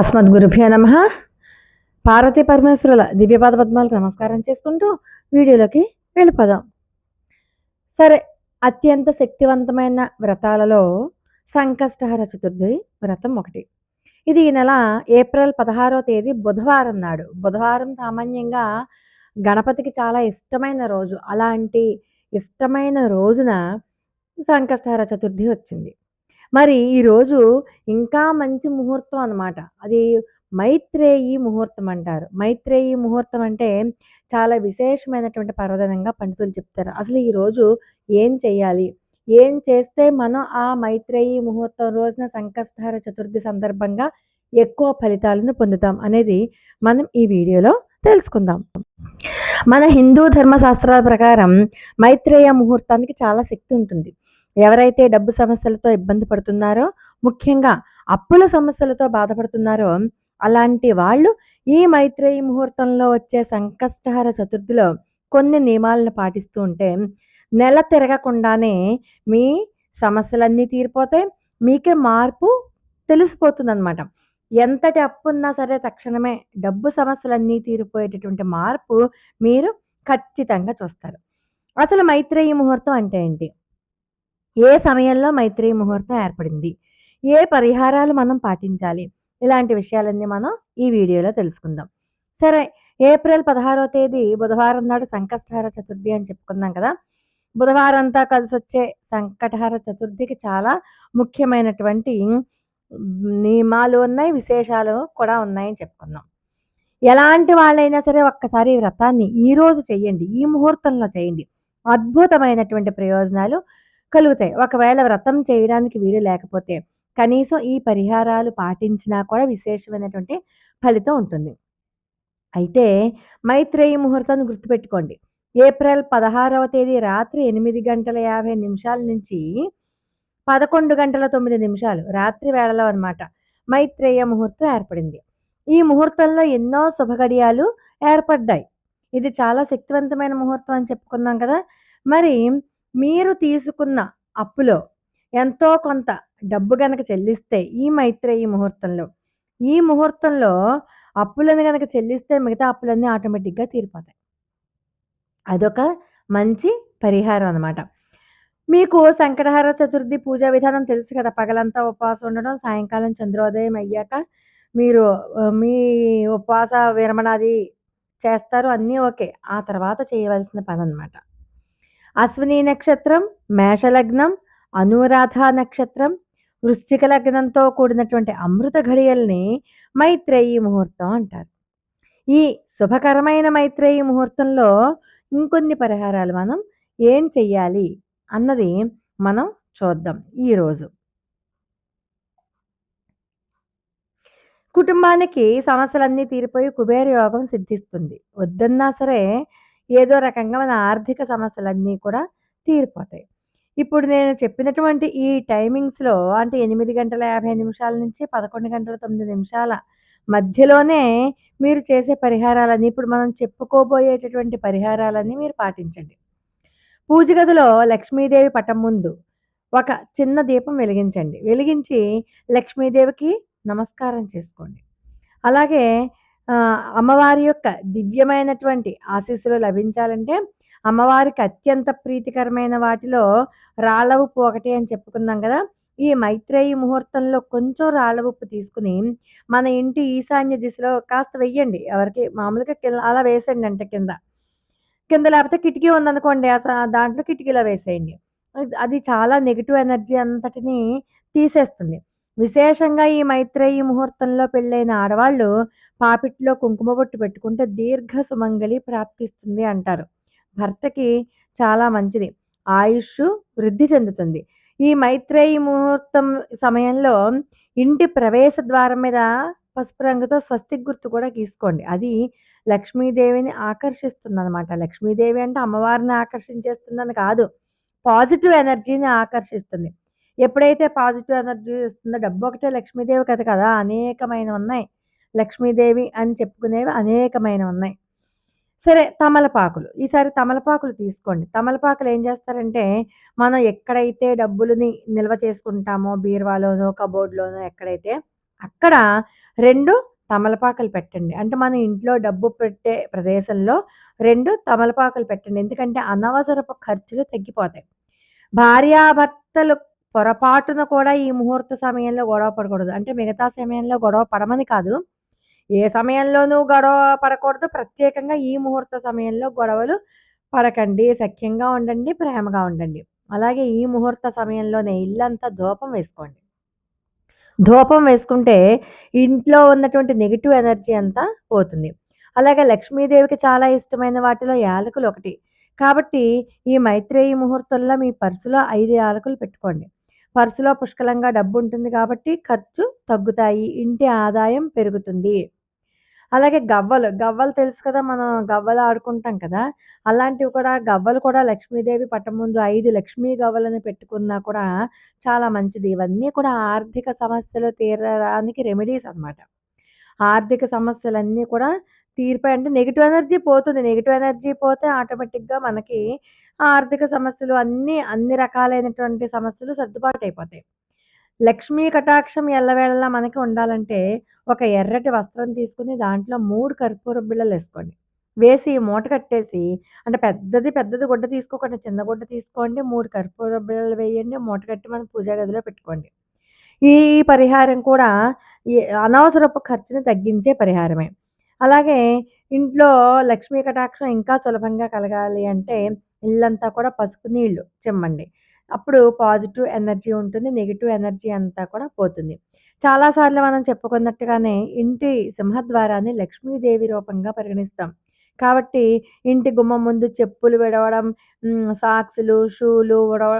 అస్మద్గురుభ్యో నమ. పార్వతీ పరమేశ్వరుల దివ్యపాద పద్మాలకు నమస్కారం చేసుకుంటూ వీడియోలోకి వెళ్ళిపోదాం. సరే అత్యంత శక్తివంతమైన వ్రతాలలో సంకష్టహర చతుర్థి వ్రతం ఒకటి. ఇది ఈ నెల ఏప్రిల్ పదహారో తేదీ బుధవారం నాడు. బుధవారం సామాన్యంగా గణపతికి చాలా ఇష్టమైన రోజు. అలాంటి ఇష్టమైన రోజున సంకష్టహర చతుర్థి వచ్చింది. మరి ఈరోజు ఇంకా మంచి ముహూర్తం అనమాట అది మైత్రేయి ముహూర్తం అంటారు. మైత్రేయి ముహూర్తం అంటే చాలా విశేషమైనటువంటి పర్వదనంగా పండితులు చెప్తారు. అసలు ఈరోజు ఏం చేయాలి? ఏం చేస్తే మనం ఆ మైత్రేయి ముహూర్తం రోజున సంకష్టహర చతుర్థి సందర్భంగా ఎక్కువ ఫలితాలను పొందుతాం అనేది మనం ఈ వీడియోలో తెలుసుకుందాం. మన హిందూ ధర్మశాస్త్రాల ప్రకారం మైత్రేయ ముహూర్తానికి చాలా శక్తి ఉంటుంది. ఎవరైతే డబ్బు సమస్యలతో ఇబ్బంది పడుతున్నారో ముఖ్యంగా అప్పుల సమస్యలతో బాధపడుతున్నారో అలాంటి వాళ్ళు ఈ మైత్రేయి ముహూర్తంలో వచ్చే సంకష్టహర చతుర్థిలో కొన్ని నియమాలను పాటిస్తూ ఉంటే నెల తిరగకుండానే మీ సమస్యలన్నీ తీరిపోతాయి మీకే మార్పు తెలిసిపోతుందన్నమాట. ఎంతటి అప్పు ఉన్నా సరే తక్షణమే డబ్బు సమస్యలన్నీ తీరిపోయేటటువంటి మార్పు మీరు ఖచ్చితంగా చూస్తారు. అసలు మైత్రేయి ముహూర్తం అంటే ఏంటి? ఏ సమయంలో మైత్రి ముహూర్తం ఏర్పడింది? ఏ పరిహారాలు మనం పాటించాలి? ఇలాంటి విషయాలన్నీ మనం ఈ వీడియోలో తెలుసుకుందాం. సరే ఏప్రిల్ పదహారో తేదీ బుధవారం నాడు సంకష్టహార చతుర్థి అని చెప్పుకున్నాం కదా? బుధవారం అంతా కలిసి వచ్చే సంకటహార చతుర్థికి చాలా ముఖ్యమైనటువంటి నియమాలు ఉన్నాయి విశేషాలు కూడా ఉన్నాయని చెప్పుకుందాం ఎలాంటి వాళ్ళైనా సరే ఒక్కసారి ఈ వ్రతాన్ని ఈరోజు చేయండి ఈ ముహూర్తంలో చేయండి. అద్భుతమైనటువంటి ప్రయోజనాలు కలుగుతాయి. ఒకవేళ వ్రతం చేయడానికి వీలు లేకపోతే కనీసం ఈ పరిహారాలు పాటించినా కూడా విశేషమైనటువంటి ఫలితం ఉంటుంది. అయితే మైత్రేయి ముహూర్తాన్ని గుర్తుపెట్టుకోండి. ఏప్రిల్ పదహారవ తేదీ రాత్రి ఎనిమిది గంటల యాభై నిమిషాల నుంచి పదకొండు గంటల తొమ్మిది నిమిషాలు రాత్రి వేళలో అనమాట మైత్రేయ ముహూర్తం ఏర్పడింది. ఈ ముహూర్తంలో ఎన్నో శుభగడియాలు ఏర్పడ్డాయి. ఇది చాలా శక్తివంతమైన ముహూర్తం అని చెప్పుకున్నాం కదా. మరి మీరు తీసుకున్న అప్పులో ఎంతో కొంత డబ్బు కనుక చెల్లిస్తే ఈ మైత్రేయి ముహూర్తంలో ఈ ముహూర్తంలో అప్పులను కనుక చెల్లిస్తే మిగతా అప్పులన్నీ ఆటోమేటిక్గా తీరిపోతాయి. అదొక మంచి పరిహారం అనమాట మీకు సంకటహార చతుర్థి పూజా విధానం తెలుసు కదా పగలంతా ఉపవాసం ఉండడం సాయంకాలం చంద్రోదయం అయ్యాక మీరు మీ ఉపవాస విరమణాది చేస్తారు అన్నీ ఓకే. ఆ తర్వాత చేయవలసిన పని అనమాట అశ్విని నక్షత్రం మేషలగ్నం అనురాధ నక్షత్రం వృశ్చిక లగ్నంతో కూడినటువంటి అమృత ఘడియల్ని మైత్రేయి ముహూర్తం అంటారు. ఈ శుభకరమైన మైత్రేయి ముహూర్తంలో ఇంకొన్ని పరిహారాలు మనం ఏం చెయ్యాలి అన్నది మనం చూద్దాం ఈరోజు. కుటుంబానికి సమస్యలన్నీ తీరిపోయి కుబేర యోగం సిద్ధిస్తుంది. వద్దన్నా సరే ఏదో రకంగా మన ఆర్థిక సమస్యలన్నీ కూడా తీరిపోతాయి. ఇప్పుడు నేను చెప్పినటువంటి ఈ టైమింగ్స్లో అంటే ఎనిమిది గంటల యాభై నిమిషాల నుంచి పదకొండు గంటల తొమ్మిది నిమిషాల మధ్యలోనే మీరు చేసే పరిహారాలన్నీ ఇప్పుడు మనం చెప్పుకోబోయేటటువంటి పరిహారాలన్నీ మీరు పాటించండి. పూజ గదిలో లక్ష్మీదేవి పటం ముందు ఒక చిన్న దీపం వెలిగించండి. వెలిగించి లక్ష్మీదేవికి నమస్కారం చేసుకోండి. అలాగే అమ్మవారి యొక్క దివ్యమైనటువంటి ఆశీస్సులు లభించాలంటే అమ్మవారికి అత్యంత ప్రీతికరమైన వాటిలో రాళ్ళ ఉప్పు ఒకటి అని చెప్పుకున్నాం కదా. ఈ మైత్రేయి ముహూర్తంలో కొంచెం రాళ్ళ ఉప్పు తీసుకుని మన ఇంటి ఈశాన్య దిశలో కాస్త వెయ్యండి. ఎవరికి మామూలుగా కింద అలా వేసండి అంటే కింద. కింద లేకపోతే కిటికీ ఉందనుకోండి దాంట్లో కిటికీలో వేసేయండి. అది చాలా నెగిటివ్ ఎనర్జీ అంతటిని తీసేస్తుంది. విశేషంగా ఈ మైత్రేయి ముహూర్తంలో పెళ్ళైన ఆడవాళ్ళు పాపిట్లో కుంకుమ బొట్టు పెట్టుకుంటే దీర్ఘ సుమంగళి ప్రాప్తిస్తుంది అంటారు. భర్తకి చాలా మంచిది. ఆయుష్ వృద్ధి చెందుతుంది. ఈ మైత్రేయి ముహూర్తం సమయంలో ఇంటి ప్రవేశ ద్వారం మీద పసుపు రంగుతో స్వస్తిక్ గుర్తు కూడా గీసుకోండి. అది లక్ష్మీదేవిని ఆకర్షిస్తుంది అనమాట లక్ష్మీదేవి అంటే అమ్మవారిని ఆకర్షించేస్తుందని కాదు పాజిటివ్ ఎనర్జీని ఆకర్షిస్తుంది. ఎప్పుడైతే పాజిటివ్ ఎనర్జీ ఇస్తుందో డబ్బు ఒకటే లక్ష్మీదేవి కథ కదా అనేకమైన ఉన్నాయి. లక్ష్మీదేవి అని చెప్పుకునేవి అనేకమైన ఉన్నాయి. సరే తమలపాకులు. ఈసారి తమలపాకులు తీసుకోండి. తమలపాకులు ఏం చేస్తారంటే మనం ఎక్కడైతే డబ్బులని నిల్వ చేసుకుంటామో బీరువాలోనో కబోర్డ్లోనో ఎక్కడైతే అక్కడ రెండు తమలపాకులు పెట్టండి. అంటే మన ఇంట్లో డబ్బు పెట్టే ప్రదేశంలో రెండు తమలపాకులు పెట్టండి. ఎందుకంటే అనవసరపు ఖర్చులు తగ్గిపోతాయి. భార్యాభర్తలు పొరపాటున కూడా ఈ ముహూర్త సమయంలో గొడవ పడకూడదు. అంటే మిగతా సమయంలో గొడవ పడమని కాదు. ఏ సమయంలోనూ గొడవ పడకూడదు. ప్రత్యేకంగా ఈ ముహూర్త సమయంలో గొడవలు పడకండి. సఖ్యంగా ఉండండి. ప్రేమగా ఉండండి. అలాగే ఈ ముహూర్త సమయంలోనే ఇల్లంతా ధూపం వేసుకోండి. ధూపం వేసుకుంటే ఇంట్లో ఉన్నటువంటి నెగిటివ్ ఎనర్జీ అంతా పోతుంది. అలాగే లక్ష్మీదేవికి చాలా ఇష్టమైన వాటిలో యాలకులు ఒకటి. కాబట్టి ఈ మైత్రేయి ముహూర్తంలో మీ పర్సులో ఐదు యాలకులు పెట్టుకోండి. పర్సులో పుష్కలంగా డబ్బు ఉంటుంది కాబట్టి ఖర్చు తగ్గుతాయి ఇంటి ఆదాయం పెరుగుతుంది. అలాగే గవ్వలు గవ్వలు తెలుసు కదా మనం గవ్వలు ఆడుకుంటాం కదా అలాంటివి కూడా గవ్వలు కూడా లక్ష్మీదేవి పట్టం ముందు ఐదు లక్ష్మీ గవ్వలను పెట్టుకున్నా కూడా చాలా మంచిది. ఇవన్నీ కూడా ఆర్థిక సమస్యలు తీరడానికి రెమెడీస్ అన్నమాట. ఆర్థిక సమస్యలన్నీ కూడా తీరిపోయి అంటే నెగిటివ్ ఎనర్జీ పోతుంది. నెగిటివ్ ఎనర్జీ పోతే ఆటోమేటిక్గా మనకి ఆర్థిక సమస్యలు అన్నీ అన్ని రకాలైనటువంటి సమస్యలు సర్దుబాటు అయిపోతాయి. లక్ష్మీ కటాక్షం ఎల్లవేళలా మనకి ఉండాలంటే ఒక ఎర్రటి వస్త్రం తీసుకుని దాంట్లో మూడు కర్పూర బిళ్ళలు వేసుకోండి. వేసి మూట కట్టేసి అంటే పెద్దది పెద్దది గుడ్డ తీసుకోకండి చిన్న గుడ్డ తీసుకోండి మూడు కర్పూర బిళ్ళలు వేయండి మూట కట్టి మనం పూజా గదిలో పెట్టుకోండి. ఈ పరిహారం కూడా ఈ అనవసరపు ఖర్చుని తగ్గించే పరిహారమే. అలాగే ఇంట్లో లక్ష్మీ కటాక్షం ఇంకా సులభంగా కలగాలి అంటే ఇల్లంతా కూడా పసుపు నీళ్ళు చిమ్మండి. అప్పుడు పాజిటివ్ ఎనర్జీ ఉంటుంది నెగిటివ్ ఎనర్జీ అంతా కూడా పోతుంది. చాలాసార్లు మనం చెప్పుకున్నట్టుగానే ఇంటి సింహద్వారాన్ని లక్ష్మీదేవి రూపంగా పరిగణిస్తాం. కాబట్టి ఇంటి గుమ్మం ముందు చెప్పులు విడవడం సాక్సులు షూలు విడవ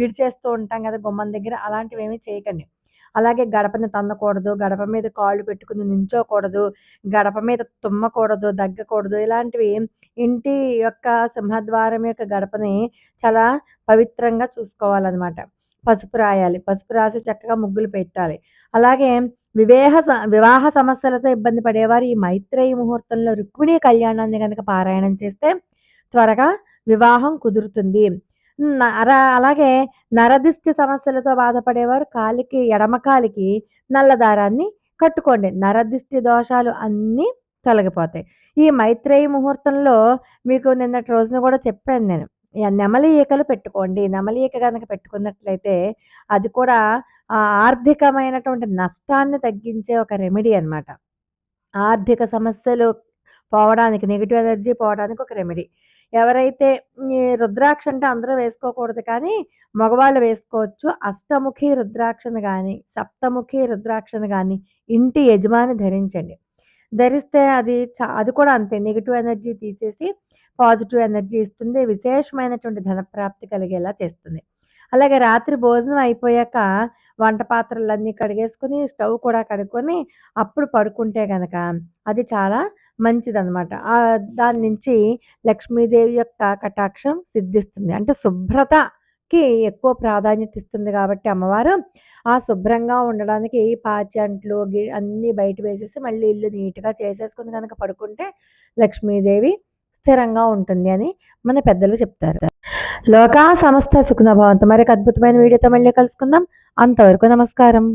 విడిచేస్తూ ఉంటాం కదా గుమ్మం దగ్గర అలాంటివి ఏమీ చేయకండి. అలాగే గడపని తన్నకూడదు గడప మీద కాళ్ళు పెట్టుకుని నించోకూడదు గడప మీద తుమ్మకూడదు దగ్గకూడదు ఇలాంటివి ఇంటి యొక్క సింహద్వారం యొక్క గడపని చాలా పవిత్రంగా చూసుకోవాలన్నమాట. పసుపు రాయాలి పసుపు రాసి చక్కగా ముగ్గులు పెట్టాలి. అలాగే వివేహ స- వివాహ సమస్యలతో ఇబ్బంది పడేవారు ఈ మైత్రేయి ముహూర్తంలో రుక్మిణీ కళ్యాణాన్ని కనుక పారాయణం చేస్తే త్వరగా వివాహం కుదురుతుంది. నర అలాగే నరదిష్టి సమస్యలతో బాధపడేవారు కాలికి ఎడమ కాలికి నల్ల దారాన్ని కట్టుకోండి. నరదిష్టి దోషాలు అన్నీ తొలగిపోతాయి. ఈ మైత్రేయి ముహూర్తంలో మీకు నిన్నటి రోజున కూడా చెప్పాను నేను. నెమలి ఈకలు పెట్టుకోండి. నెమలి ఈక కనుక పెట్టుకున్నట్లయితే అది కూడా ఆర్థికమైనటువంటి నష్టాన్ని తగ్గించే ఒక రెమెడీ అన్నమాట. ఆర్థిక సమస్యలు పోవడానికి నెగిటివ్ ఎనర్జీ పోవడానికి ఒక రెమెడీ. ఎవరైతే ఈ రుద్రాక్ష అంటే అందరూ వేసుకోకూడదు కానీ మగవాళ్ళు వేసుకోవచ్చు. అష్టముఖి రుద్రాక్షను కానీ సప్తముఖి రుద్రాక్షను కానీ ఇంటి యజమాని ధరించండి. ధరిస్తే అది చా అది కూడా అంతే. నెగిటివ్ ఎనర్జీ తీసేసి పాజిటివ్ ఎనర్జీ ఇస్తుంది. విశేషమైనటువంటి ధనప్రాప్తి కలిగేలా చేస్తుంది. అలాగే రాత్రి భోజనం అయిపోయాక వంట పాత్రలన్నీ కడిగేసుకొని స్టవ్ కూడా కడుక్కొని అప్పుడు పడుకుంటే కనుక అది చాలా మంచిదనమాట దాని నుంచి లక్ష్మీదేవి యొక్క కటాక్షం సిద్ధిస్తుంది. అంటే శుభ్రతకి ఎక్కువ ప్రాధాన్యత ఇస్తుంది కాబట్టి అమ్మవారు ఆ శుభ్రంగా ఉండడానికి పాచంట్లు గి అన్నీ బయట వేసేసి మళ్ళీ ఇల్లు నీట్గా చేసేసుకుని కనుక పడుకుంటే లక్ష్మీదేవి స్థిరంగా ఉంటుంది అని మన పెద్దలు చెప్తారు. లోకా సంస్థ సుఖనభావంతో మరి అద్భుతమైన వీడియోతో మళ్ళీ కలుసుకుందాం. అంతవరకు నమస్కారం.